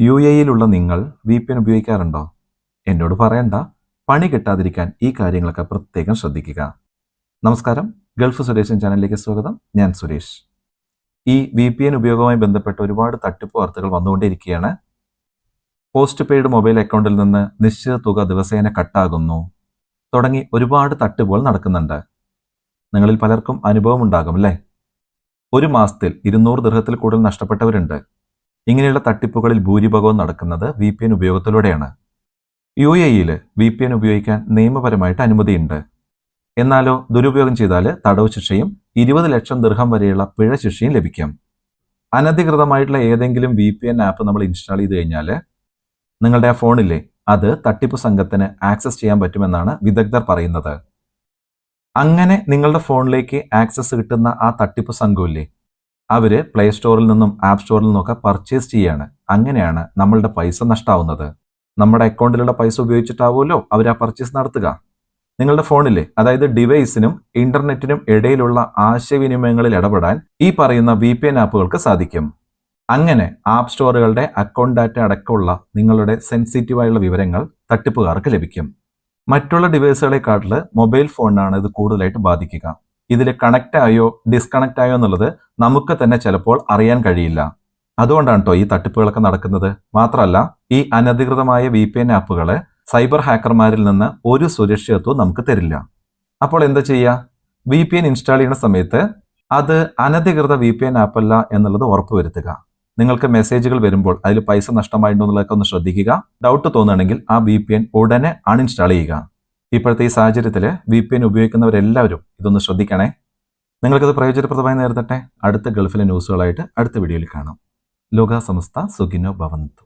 U എയിലുള്ള നിങ്ങൾ V P N ഉപയോഗിക്കാറുണ്ടോ? എന്നോട് പറയണ്ട. പണി കിട്ടാതിരിക്കാൻ ഈ കാര്യങ്ങളൊക്കെ പ്രത്യേകം ശ്രദ്ധിക്കുക. നമസ്കാരം. ഗൾഫ് സുരേഷൻ ചാനലിലേക്ക് സ്വാഗതം. ഞാൻ സുരേഷ്. ഈ വി പി എൻ ഉപയോഗവുമായി ബന്ധപ്പെട്ട് ഒരുപാട് തട്ടിപ്പ് വാർത്തകൾ വന്നുകൊണ്ടിരിക്കുകയാണ്. പോസ്റ്റ് പെയ്ഡ് മൊബൈൽ അക്കൗണ്ടിൽ നിന്ന് നിശ്ചിത തുക ദിവസേന കട്ടാകുന്നു. തുടങ്ങി ഒരുപാട് തട്ടിപ്പുകൾ നടക്കുന്നുണ്ട്. നിങ്ങളിൽ പലർക്കും അനുഭവം ഉണ്ടാകും അല്ലേ? ഒരു മാസത്തിൽ ഇരുന്നൂറ് ദൃഹത്തിൽ കൂടുതൽ നഷ്ടപ്പെട്ടവരുണ്ട്. ഇങ്ങനെയുള്ള തട്ടിപ്പുകളിൽ ഭൂരിഭാഗവും നടക്കുന്നത് വി പി എൻ ഉപയോഗത്തിലൂടെയാണ്. യു എ ഇയിൽ വി പി എൻ ഉപയോഗിക്കാൻ നിയമപരമായിട്ട് അനുമതിയുണ്ട്. എന്നാലോ ദുരുപയോഗം ചെയ്താൽ തടവ് ശിക്ഷയും ഇരുപത് ലക്ഷം ദീർഘം വരെയുള്ള പിഴ ശിക്ഷയും ലഭിക്കാം. അനധികൃതമായിട്ടുള്ള ഏതെങ്കിലും വി പി എൻ ആപ്പ് നമ്മൾ ഇൻസ്റ്റാൾ ചെയ്ത് കഴിഞ്ഞാൽ നിങ്ങളുടെ ആ ഫോണിലെ അത് തട്ടിപ്പ് സംഘത്തിന് ആക്സസ് ചെയ്യാൻ പറ്റുമെന്നാണ് വിദഗ്ധർ പറയുന്നത്. അങ്ങനെ നിങ്ങളുടെ ഫോണിലേക്ക് ആക്സസ് കിട്ടുന്ന ആ തട്ടിപ്പ് സംഘമില്ലേ അവർ പ്ലേ സ്റ്റോറിൽ നിന്നും ആപ്പ് സ്റ്റോറിൽ നിന്നൊക്കെ പർച്ചേസ് ചെയ്യാണ്. അങ്ങനെയാണ് നമ്മളുടെ പൈസ നഷ്ടാവുന്നത്. നമ്മുടെ അക്കൗണ്ടിലുള്ള പൈസ ഉപയോഗിച്ചിട്ടാവുമല്ലോ അവർ ആ പർച്ചേസ് നടത്തുക. നിങ്ങളുടെ ഫോണിലെ അതായത് ഡിവൈസിനും ഇന്റർനെറ്റിനും ഇടയിലുള്ള ആശയവിനിമയങ്ങളിൽ ഇടപെടാൻ ഈ പറയുന്ന വി പി എൻ ആപ്പുകൾക്ക് സാധിക്കും. അങ്ങനെ ആപ്പ് സ്റ്റോറുകളുടെ അക്കൗണ്ട് ഡാറ്റ അടക്കമുള്ള നിങ്ങളുടെ സെൻസിറ്റീവായുള്ള വിവരങ്ങൾ തട്ടിപ്പുകാർക്ക് ലഭിക്കും. മറ്റുള്ള ഡിവൈസുകളെക്കാട്ടിൽ മൊബൈൽ ഫോണിനാണ് ഇത് കൂടുതലായിട്ട് ബാധിക്കുക. ഇതിൽ കണക്റ്റ് ആയോ ഡിസ്കണക്റ്റ് ആയോ എന്നുള്ളത് നമുക്ക് തന്നെ ചിലപ്പോൾ അറിയാൻ കഴിയില്ല. അതുകൊണ്ടാണ് കേട്ടോ ഈ തട്ടിപ്പുകളൊക്കെ നടക്കുന്നത്. മാത്രമല്ല ഈ അനധികൃതമായ വി പി എൻ സൈബർ ഹാക്കർമാരിൽ നിന്ന് ഒരു സുരക്ഷിതത്വവും നമുക്ക് തരില്ല. അപ്പോൾ എന്താ ചെയ്യുക വി പി എൻ ഇൻസ്റ്റാൾ ചെയ്യുന്ന സമയത്ത് അത് അനധികൃത വി പി എൻ ആപ്പല്ല എന്നുള്ളത് ഉറപ്പുവരുത്തുക നിങ്ങൾക്ക് മെസ്സേജുകൾ വരുമ്പോൾ അതിൽ പൈസ നഷ്ടമായിട്ടുണ്ടോ എന്നുള്ളതൊക്കെ ഒന്ന് ശ്രദ്ധിക്കുക. ഡൗട്ട് തോന്നുകയാണെങ്കിൽ ആ വി പി എൻ ഉടനെ അൺഇൻസ്റ്റാൾ ചെയ്യുക. ഇപ്പോഴത്തെ ഈ സാഹചര്യത്തിൽ വി പി എൻ ഉപയോഗിക്കുന്നവരെല്ലാവരും ഇതൊന്ന് ശ്രദ്ധിക്കണേ. നിങ്ങൾക്കത് പ്രയോജനപ്രദമായി നേരിടട്ടെ. അടുത്ത ഗൾഫിലെ ന്യൂസുകളായിട്ട് അടുത്ത വീഡിയോയിൽ കാണാം. ലോക സമസ്ത സുഖിനോ ഭവന്തു.